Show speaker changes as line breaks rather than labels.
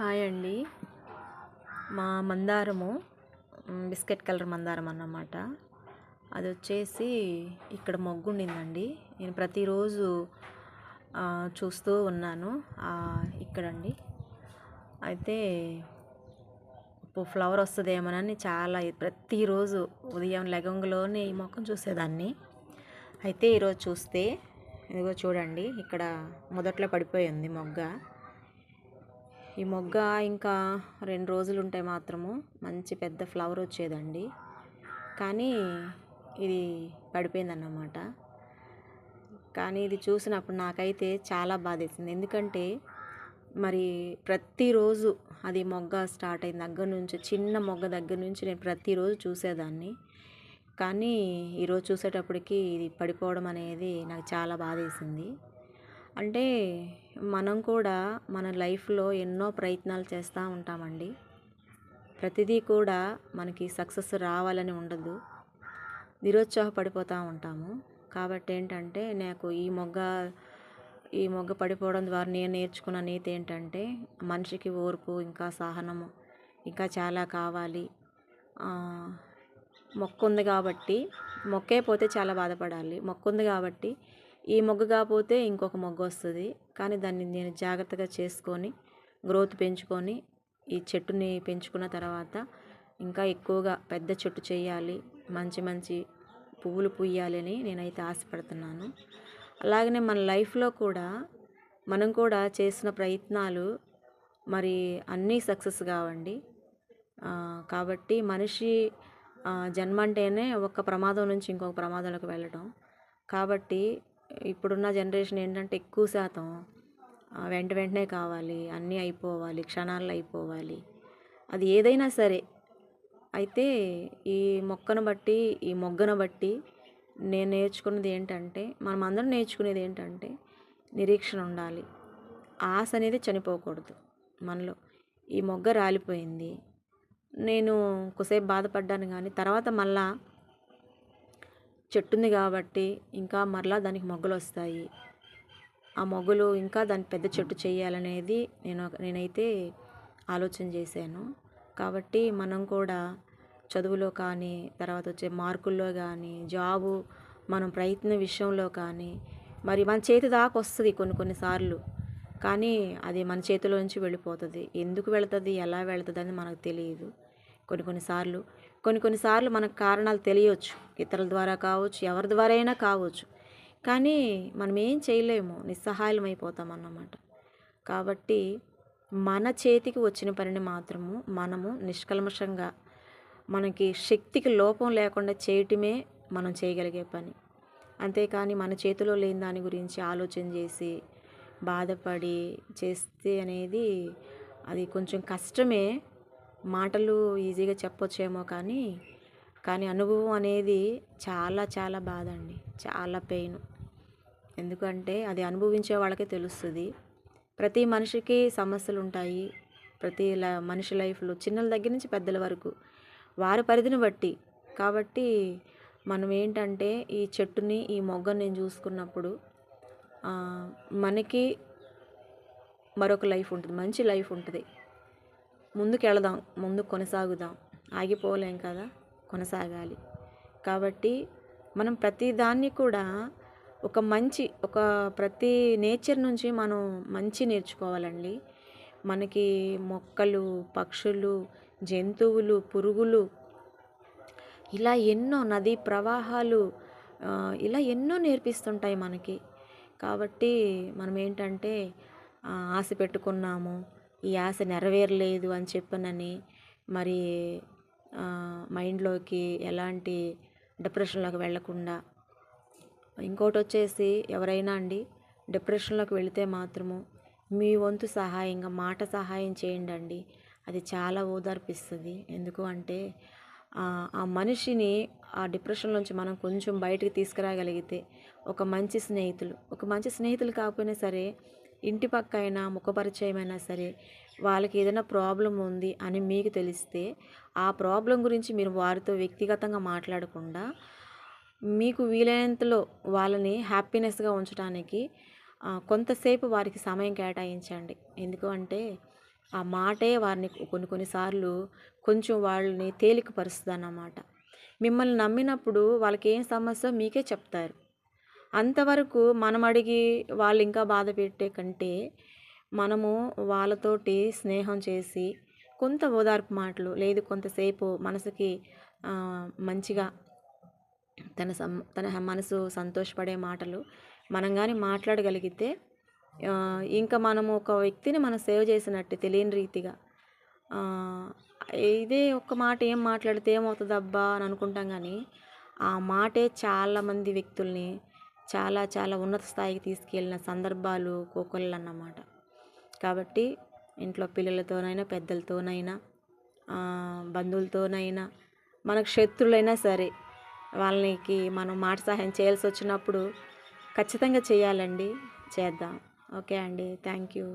Hi అండి. మా మందారము biscuit colour మందారం అన్నమాట. అది వచ్చేసి ఇక్కడ మొగ్గు ఉండిందండి నేను ప్రతిరోజు చూస్తూ ఉన్నాను. ఇక్కడండి. అయితే ఇప్పుడు ఫ్లవర్ వస్తుందేమోనని చాలా ప్రతిరోజు ఉదయం లెగంలోనే ఈ మొక్కను చూసేదాన్ని. అయితే ఈరోజు చూస్తే ఇదిగో చూడండి ఇక్కడ మొదట్లో పడిపోయింది మొగ్గ. ఈ మొగ్గ ఇంకా రెండు రోజులు ఉంటే మాత్రము. మంచి పెద్ద ఫ్లవర్ వచ్చేదండి. కానీ ఇది పడిపోయిందన్నమాట. కానీ ఇది చూసినప్పుడు నాకైతే చాలా బాధేసింది. ఎందుకంటే మరి ప్రతిరోజు అది మొగ్గ స్టార్ట్ అయిన దగ్గర నుంచి చిన్న మొగ్గ దగ్గర నుంచి నేను ప్రతిరోజు చూసేదాన్ని. కానీ ఈరోజు చూసేటప్పటికి ఇది పడిపోవడం అనేది నాకు చాలా బాధేసింది. అంటే మనం కూడా మన లైఫ్లో ఎన్నో ప్రయత్నాలు చేస్తూ ఉంటామండి. ప్రతిదీ కూడా మనకి సక్సెస్ రావాలని ఉండదు. నిరుత్సాహపడిపోతూ ఉంటాము. కాబట్టి ఏంటంటే నాకు ఈ మొగ్గ ఈ మొగ్గ పడిపోవడం ద్వారా నేను నేర్చుకున్న నీతి ఏంటంటే మనిషికి ఓర్పు ఇంకా సహనము ఇంకా చాలా కావాలి. మొక్క ఉంది కాబట్టి మొక్కే పోతే చాలా బాధపడాలి. మొక్క ఉంది కాబట్టి ఈ మొగ్గ కాకపోతే ఇంకొక మొగ్గ వస్తుంది. కానీ దాన్ని నేను జాగ్రత్తగా చేసుకొని గ్రోత్ పెంచుకొని ఈ చెట్టుని పెంచుకున్న తర్వాత ఇంకా ఎక్కువగా పెద్ద చెట్టు చేయాలి మంచి మంచి పువ్వులు పూయాలని నేనైతే ఆశపడుతున్నాను. అలాగనే మన లైఫ్లో కూడా మనం కూడా చేసిన ప్రయత్నాలు మరి అన్నీ సక్సెస్ కావండి. కాబట్టి మనిషి జన్మ అంటేనే ఒక ప్రమాదం నుంచి ఇంకొక ప్రమాదంలోకి వెళ్ళడం. కాబట్టి ఇప్పుడున్న జనరేషన్ ఏంటంటే ఎక్కువ శాతం వెంట వెంటనే కావాలి అన్నీ అయిపోవాలి క్షణాల్లో అయిపోవాలి. అది ఏదైనా సరే. అయితే ఈ మొక్కను బట్టి ఈ మొగ్గను బట్టి నేను నేర్చుకున్నది ఏంటంటే మనం అందరం నేర్చుకునేది ఏంటంటే నిరీక్షణ ఉండాలి. ఆశ అనేది చనిపోకూడదు మనలో. ఈ మొగ్గ రాలిపోయింది. నేను కొద్దిసేపు బాధపడ్డాను కానీ తర్వాత మళ్ళా చెట్టుంది కాబట్టి ఇంకా మరలా దానికి మొగ్గలు వస్తాయి. ఆ మొగ్గలు ఇంకా దాన్ని పెద్ద చెట్టు చేయాలనేది నేను నేనైతే ఆలోచన చేశాను. కాబట్టి మనం కూడా చదువులో కానీ తర్వాత వచ్చే మార్కుల్లో కానీ జాబు మనం ప్రయత్న విషయంలో కానీ మరి మన చేతి దాకా వస్తుంది కొన్ని కొన్నిసార్లు కానీ అది మన చేతిలో నుంచి వెళ్ళిపోతుంది. ఎందుకు వెళుతుంది ఎలా వెళుతుంది అని మనకు తెలియదు. కొన్ని కొన్నిసార్లు కొన్ని కొన్నిసార్లు మనకు కారణాలు తెలియవచ్చు ఇతరుల ద్వారా కావచ్చు ఎవరి ద్వారా అయినా కావచ్చు. కానీ మనం ఏం చేయలేము. నిస్సహాయం అయిపోతాం అన్నమాట. కాబట్టి మన చేతికి వచ్చిన పనిని మాత్రము మనము నిష్కల్మషంగా మనకి శక్తికి లోపం లేకుండా చేయటమే మనం చేయగలిగే పని. అంతేకాని మన చేతిలో లేని దాని గురించి ఆలోచన చేసి బాధపడి చేస్తే అనేది అది కొంచెం కష్టమే. మాటలు ఈజీగా చెప్పొచ్చేమో కానీ కానీ అనుభవం అనేది చాలా చాలా బాధ అండి చాలా పెయిన్. ఎందుకంటే అది అనుభవించే వాళ్ళకే తెలుస్తుంది. ప్రతి మనిషికి సమస్యలు ఉంటాయి ప్రతి మనిషి లైఫ్లో చిన్నల దగ్గర నుంచి పెద్దల వరకు. వారి పరిధిని బట్టి. కాబట్టి మనం ఏంటంటే ఈ చెట్టుని ఈ మొగ్గని నేను చూసుకున్నప్పుడు మనకి మరొక లైఫ్ ఉంటుంది. మంచి లైఫ్ ఉంటుంది. ముందుకెళదాం ముందు కొనసాగుదాం. ఆగిపోలేం కదా? కొనసాగాలి. కాబట్టి మనం ప్రతిదాన్ని కూడా ఒక మంచి ఒక ప్రతి నేచర్ నుంచి మనం మంచి నేర్చుకోవాలండి. మనకి మొక్కలు పక్షులు జంతువులు పురుగులు ఇలా ఎన్నో నదీ ప్రవాహాలు ఇలా ఎన్నో నేర్పిస్తుంటాయి మనకి. కాబట్టి మనం ఏంటంటే ఆశ పెట్టుకున్నాము ఈ ఆశ నెరవేరలేదు అని చెప్పనని మరి మైండ్లోకి ఎలాంటి డిప్రెషన్లోకి వెళ్ళకుండా. ఇంకోటి వచ్చేసి ఎవరైనా అండి డిప్రెషన్లోకి వెళితే మాత్రము మీ వంతు సహాయంగా మాట సహాయం చేయండి అండి. అది చాలా ఓదార్పిస్తుంది. ఎందుకు అంటే ఆ ఆ మనిషిని ఆ డిప్రెషన్ నుంచి మనం కొంచెం బయటికి తీసుకురాగలిగితే ఒక మంచి స్నేహితులు ఒక మంచి స్నేహితులు కాకపోయినా సరే ఇంటి పక్క అయినా ముఖపరిచయం అయినా సరే వాళ్ళకి ఏదైనా ప్రాబ్లం ఉంది అని మీకు తెలిస్తే ఆ ప్రాబ్లం గురించి మీరు వారితో వ్యక్తిగతంగా మాట్లాడకుండా మీకు వీలైనంతలో వాళ్ళని హ్యాపీనెస్గా ఉంచడానికి కొంతసేపు వారికి సమయం కేటాయించండి. ఎందుకంటే ఆ మాటే వారిని కొన్ని కొన్నిసార్లు కొంచెం వాళ్ళని తేలికపరుస్తుంది అన్నమాట మిమ్మల్ని నమ్మినప్పుడు వాళ్ళకి ఏం సమస్య మీకే చెప్తారు. అంతవరకు మనం అడిగి వాళ్ళు ఇంకా బాధ పెట్టే కంటే మనము వాళ్ళతోటి స్నేహం చేసి కొంత ఓదార్పు మాటలు లేదు కొంతసేపు మనసుకి మంచిగా తన సం తన మనసు సంతోషపడే మాటలు మనం కానీ మాట్లాడగలిగితే ఇంకా మనము ఒక వ్యక్తిని మనం సేవ్ చేసినట్టు తెలియని రీతిగా ఇదే ఒక్క మాట ఏం మాట్లాడితే ఏమవుతుందబ్బా అని అనుకుంటాం కానీ ఆ మాటే చాలామంది వ్యక్తుల్ని చాలా చాలా ఉన్నత స్థాయికి తీసుకెళ్ళిన సందర్భాలు కోకొల్లు అన్నమాట కాబట్టి ఇంట్లో పిల్లలతోనైనా పెద్దలతోనైనా బంధువులతోనైనా మనకు శత్రులైనా సరే వాళ్ళకి మనం మాట సహాయం చేయాల్సి వచ్చినప్పుడు ఖచ్చితంగా చేయాలండి. చేద్దాం. ఓకే అండి. Thank you.